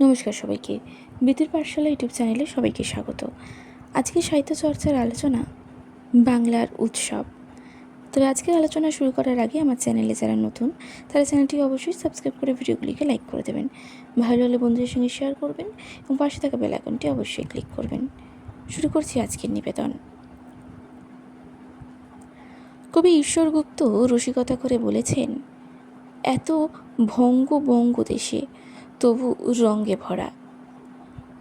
নমস্কার সবাইকে। বিদ্যুৎ পাঠশালা ইউটিউব চ্যানেলে সবাইকে স্বাগত। আজকে সাহিত্য চর্চার আলোচনা বাংলার উৎসব। তবে আজকের আলোচনা শুরু করার আগে আমার চ্যানেলে যারা নতুন, তারা চ্যানেলটি অবশ্যই সাবস্ক্রাইব করে ভিডিওগুলিকে লাইক করে দেবেন। ভালো হলে বন্ধুদের সঙ্গে শেয়ার করবেন এবং পাশে থাকা বেল আইকনটি অবশ্যই ক্লিক করবেন। শুরু করছি আজকের নিবেদন। কবি ঈশ্বর গুপ্ত রসিকতা করে বলেছেন, এত ভঙ্গ বঙ্গ দেশে তবু রঙ্গে ভরা।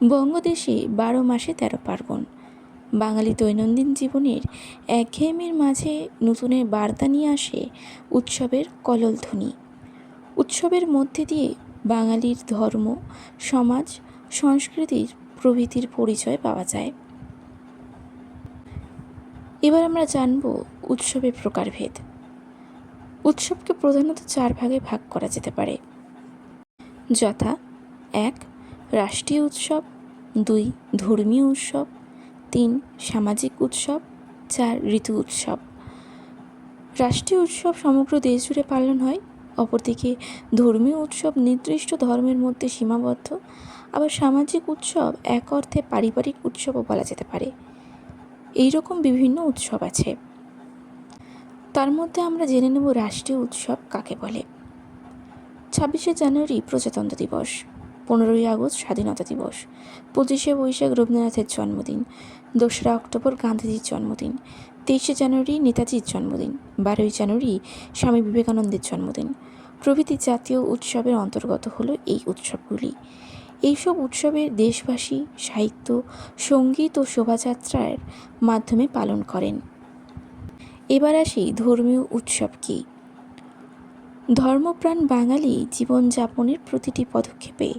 বঙ্গদেশে বারো মাসে তেরো পার্বণ। বাঙালি দৈনন্দিন জীবনের একঘেয়েমির মাঝে নতুনের বার্তা নিয়ে আসে উৎসবের কললধ্বনি। উৎসবের মধ্যে দিয়ে বাঙালির ধর্ম, সমাজ, সংস্কৃতির প্রভৃতির পরিচয় পাওয়া যায়। এবার আমরা জানব উৎসবের প্রকারভেদ। উৎসবকে প্রধানত চার ভাগে ভাগ করা যেতে পারে। যথা। এক, রাষ্ট্রীয় উৎসব। দুই, ধর্মীয় উৎসব। তিন, সামাজিক উৎসব। চার, ঋতু উৎসব। রাষ্ট্রীয় উৎসব সমগ্র দেশ জুড়ে পালন হয়। অপরদিকে, ধর্মীয় উৎসব নির্দিষ্ট ধর্মের মধ্যে সীমাবদ্ধ। আবার সামাজিক উৎসব এক অর্থে পারিবারিক উৎসবও বলা যেতে পারে। এই রকম বিভিন্ন উৎসব আছে। তার মধ্যে আমরা জেনে নেব রাষ্ট্রীয় উৎসব কাকে বলে। ছাব্বিশে জানুয়ারি প্রজাতন্ত্র দিবস। পনেরোই আগস্ট স্বাধীনতা দিবস। পঁচিশে বৈশাখ রবীন্দ্রনাথের জন্মদিন। দোসরা অক্টোবর গান্ধীজির জন্মদিন। তেইশে জানুয়ারি নেতাজির জন্মদিন। বারোই জানুয়ারি স্বামী বিবেকানন্দের জন্মদিন। প্রভৃতি জাতীয় উৎসবের অন্তর্গত হলো এই উৎসবগুলি। এইসব উৎসবের দেশবাসী সাহিত্য, সংগীত ও শোভাযাত্রার মাধ্যমে পালন করেন। এবার আসি ধর্মীয় উৎসব কী? ধর্মপ্রাণ বাঙালি জীবনযাপনের প্রতিটি পদক্ষেপে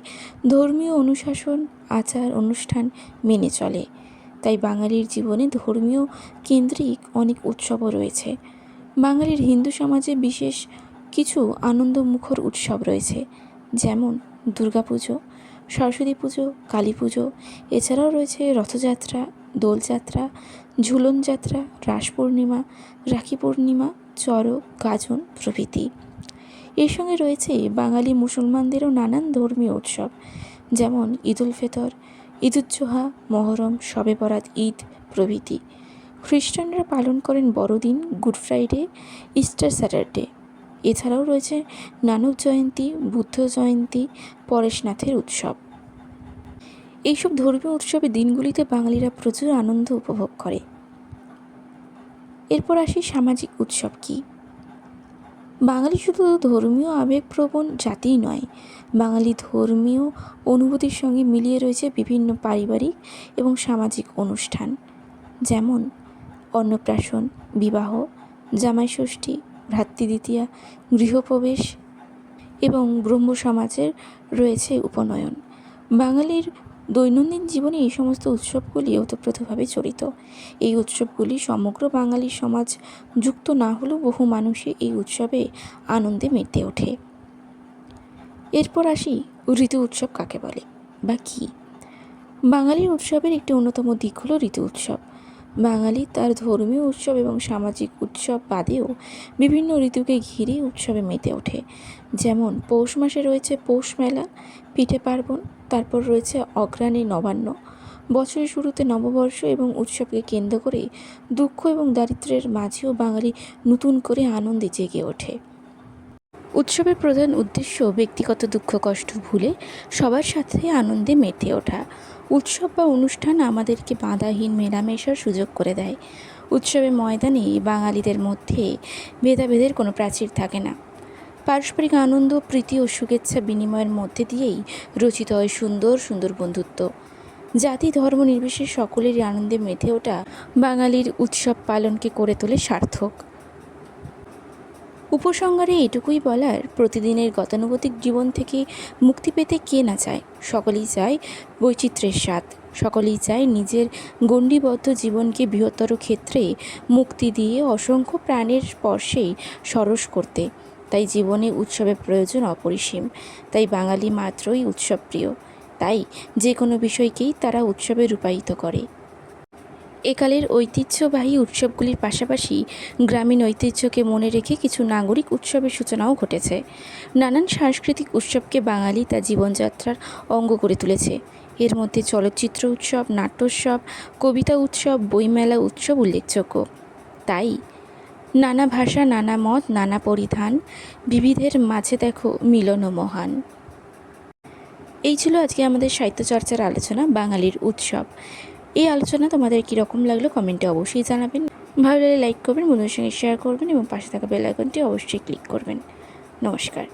ধর্মীয় অনুশাসন, আচার, অনুষ্ঠান মেনে চলে। তাই বাঙালির জীবনে ধর্মীয় কেন্দ্রিক অনেক উৎসবও রয়েছে। বাঙালির হিন্দু সমাজে বিশেষ কিছু আনন্দমুখর উৎসব রয়েছে, যেমন দুর্গাপুজো, সরস্বতী পুজো, কালী পুজো। এছাড়াও রয়েছে রথযাত্রা, দোলযাত্রা ঝুলন যাত্রা রাস পূর্ণিমা রাখি পূর্ণিমা, চড়ক, গাজন প্রভৃতি। এর সঙ্গে রয়েছে বাঙালি মুসলমানদেরও নানান ধর্মীয় উৎসব, যেমন ঈদুল ফেতর ঈদুজ্জোহা মহরম, শবে বরাত, ঈদ, প্রভৃতি। খ্রিস্টানরা পালন করেন বড়দিন, গুড ফ্রাইডে, ইস্টার স্যাটারডে। এছাড়াও রয়েছে নানক জয়ন্তী, বুদ্ধ জয়ন্তী, পরেশনাথের উৎসব। এইসব ধর্মীয় উৎসবে দিনগুলিতে বাঙালিরা প্রচুর আনন্দ উপভোগ করে। এরপর আসি সামাজিক উৎসব কী? বাঙালি শুধু ধর্মীয় আবেগপ্রবণ জাতিই নয়, বাঙালি ধর্মীয় অনুভূতির সঙ্গে মিলিয়ে রয়েছে বিভিন্ন পারিবারিক এবং সামাজিক অনুষ্ঠান। যেমন, অন্নপ্রাশন, বিবাহ, জামাই ষষ্ঠী ভ্রাতৃদ্বিতীয়া গৃহপ্রবেশ এবং ব্রহ্ম সমাজের রয়েছে উপনয়ন। বাঙালির দৈনন্দিন জীবনে এই সমস্ত উৎসবগুলি ওতপ্রোতভাবে জড়িত এই উৎসবগুলি সমগ্র বাঙালি সমাজ যুক্ত না হলেও বহু মানুষই এই উৎসবে আনন্দে মেতে ওঠে। এরপর আসি, ঋতু উৎসব কাকে বলে বা কী? বাঙালির উৎসবের একটি অন্যতম দিক হলো ঋতু উৎসব। বাঙালি তার ধর্মীয় উৎসব এবং সামাজিক উৎসব বাদেও বিভিন্ন ঋতুকে ঘিরে উৎসবে মেতে ওঠে। যেমন পৌষ মাসে রয়েছে পৌষ মেলা, পিঠে পার্বণ তারপর রয়েছে অগ্রাণী নবান্ন। বছরের শুরুতে নববর্ষ এবং উৎসবকে কেন্দ্র করে দুঃখ এবং দারিদ্র্যের মাঝেও বাঙালি নতুন করে আনন্দে জেগে ওঠে। উৎসবের প্রধান উদ্দেশ্য ব্যক্তিগত দুঃখ, কষ্ট ভুলে সবার সাথে আনন্দে মেতে ওঠা। উৎসব বা অনুষ্ঠান আমাদেরকে বাধাহীন মেলামেশার সুযোগ করে দেয়। উৎসবের ময়দানে বাঙালিদের মধ্যে ভেদাভেদের কোনো প্রাচীর থাকে না। পারস্পরিক আনন্দ, প্রীতি ও শুভেচ্ছা বিনিময়ের মধ্যে দিয়েই রচিত হয় সুন্দর সুন্দর বন্ধুত্ব। জাতি, ধর্ম নির্বিশেষে সকলেরই আনন্দে মেতে ওঠা বাঙালির উৎসব পালনকে করে তোলে সার্থক। উপসংহারে এটুকুই বলার, প্রতিদিনের গতানুগতিক জীবন থেকে মুক্তি পেতে কে না চায়? সকলেই চায় বৈচিত্র্যের স্বাদ। সকলেই চায় নিজের গণ্ডিবদ্ধ জীবনকে বৃহত্তর ক্ষেত্রে মুক্তি দিয়ে অসংখ্য প্রাণের স্পর্শেই সরস করতে। তাই জীবনে উৎসবের প্রয়োজন অপরিসীম। তাই বাঙালি মাত্রই উৎসবপ্রিয় তাই যে কোনো বিষয়কেই তারা উৎসবে রূপায়িত করে। একালের ঐতিহ্যবাহী উৎসবগুলির পাশাপাশি গ্রামীণ ঐতিহ্যকে মনে রেখে কিছু নাগরিক উৎসবের সূচনাও ঘটেছে। নানান সাংস্কৃতিক উৎসবকে বাঙালি তার জীবনযাত্রার অঙ্গ করে তুলেছে। এর মধ্যে চলচ্চিত্র উৎসব, নাট্যোৎসব, কবিতা উৎসব, বইমেলা উৎসব উল্লেখযোগ্য। তাই নানা ভাষা, নানা মত, নানা পরিধান, বিবিধের মাঝে দেখো মিলন ও মহান। এই ছিল আজকে আমাদের সাহিত্যচর্চার আলোচনা, বাঙালির উৎসব। এই আলোচনা তোমাদের কীরকম লাগল কমেন্টে অবশ্যই জানাবেন। ভালো লাগলে লাইক করবেন, বন্ধুদের সঙ্গে শেয়ার করবেন এবং পাশে থাকা বেল আইকনটি অবশ্যই ক্লিক করবেন। নমস্কার।